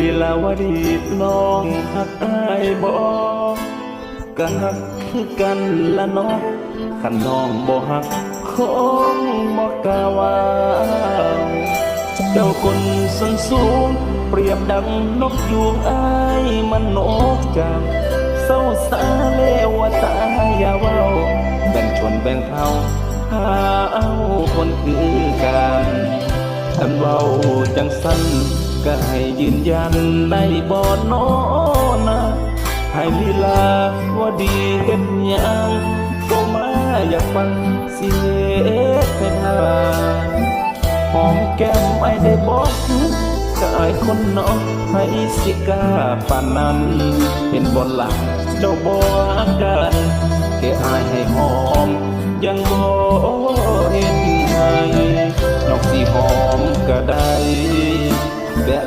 ลีลาวดีน้องหักอายบ่ก็หักคือกันละน้องขันน้องบ่หักคงบ่กล้าวาเจ้าคนสันสูง เปรียบดังนกยูงอายมันนกจามเศร้าสาเลวตาอย่าเว้าแบ่งชนแบ่งเผ่าหาเอาคนคือกันท่านเว้าจังสั้น ก็ให้ยืนยันได้บ่อนอนะให้ลีลาว่าดีเห็นยังก็มาอยากฟังเสียงเพลงหอมแก้มไอ้ได้บอกกายคนเนาะให้สิกาปานนั้น เป็นบนหลักเจ้าบอกกั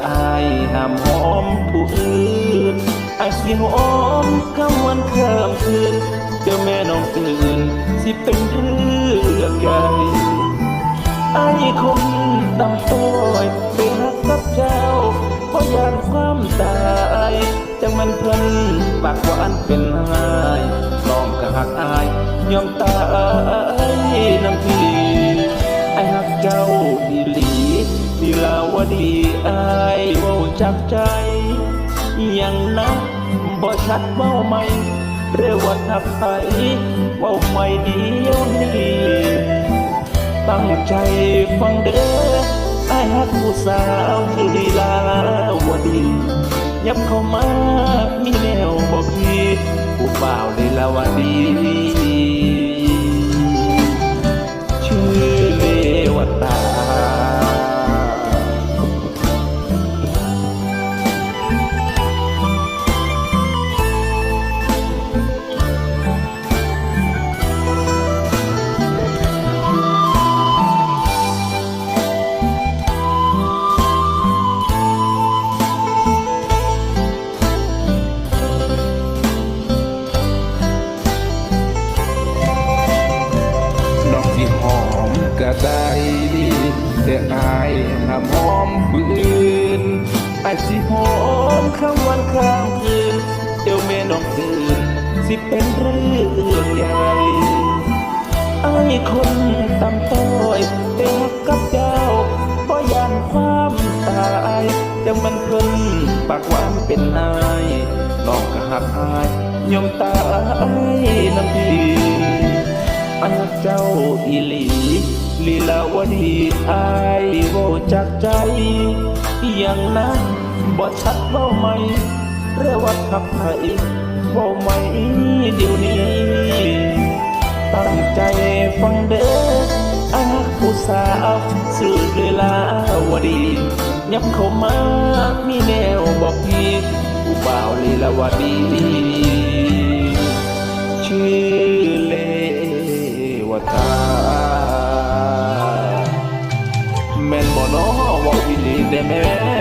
อายห้ามหอมผู้อื่นอายสิหอมคำวันข้ามคืนเจ้าแม่น้องตื่นสิเป็นเรื่องใหญ่ไอ้คนดำต้อยไปหักกับเจ้าเพราะยานความตายจังมันเพิ่นปากหวานเป็นหายน้องก็หักอายยอมตายน้ำพี่ ดีอายเว้าจากใจยังนะบ่ชัดเว้าไหมเรียกว่าทับไผเว้าไม่เดียวนี้ตั้งใจฟังเด้อไอ้ฮักผู้สาวที่ลีลาวดียับเข้ามามีแนวบอกพี่ผู้บ่าวลีลาวดี มก็ได้ดีแต่อายห้ามหอมปืนอายสิหอมข้ามวันข้ามคืนเดี๋ยวแม่น้องตื่นสิเป็นเรื่องใหญ่ไอ้คนตำต้อยไปหักกับเจ้าบ่ยานความตายจังมันเพิ่นปากหวานเป็นนายน้องก็หักอายยมตายน้ำพีอันเจ้าอีหลี ลีลาวดีอายโวจากใจ อย่างนั้นบ่ชัดเว้าไหมเรียกว่าทับไผเว้าไหมเดี๋ยวนี้ ตั้งใจฟังเด้ออาผู้สาวสื่อลีลาวดียับเข้ามามีแนวบอกพี่ผู้บ่าวลีลาวดีชื่อ oh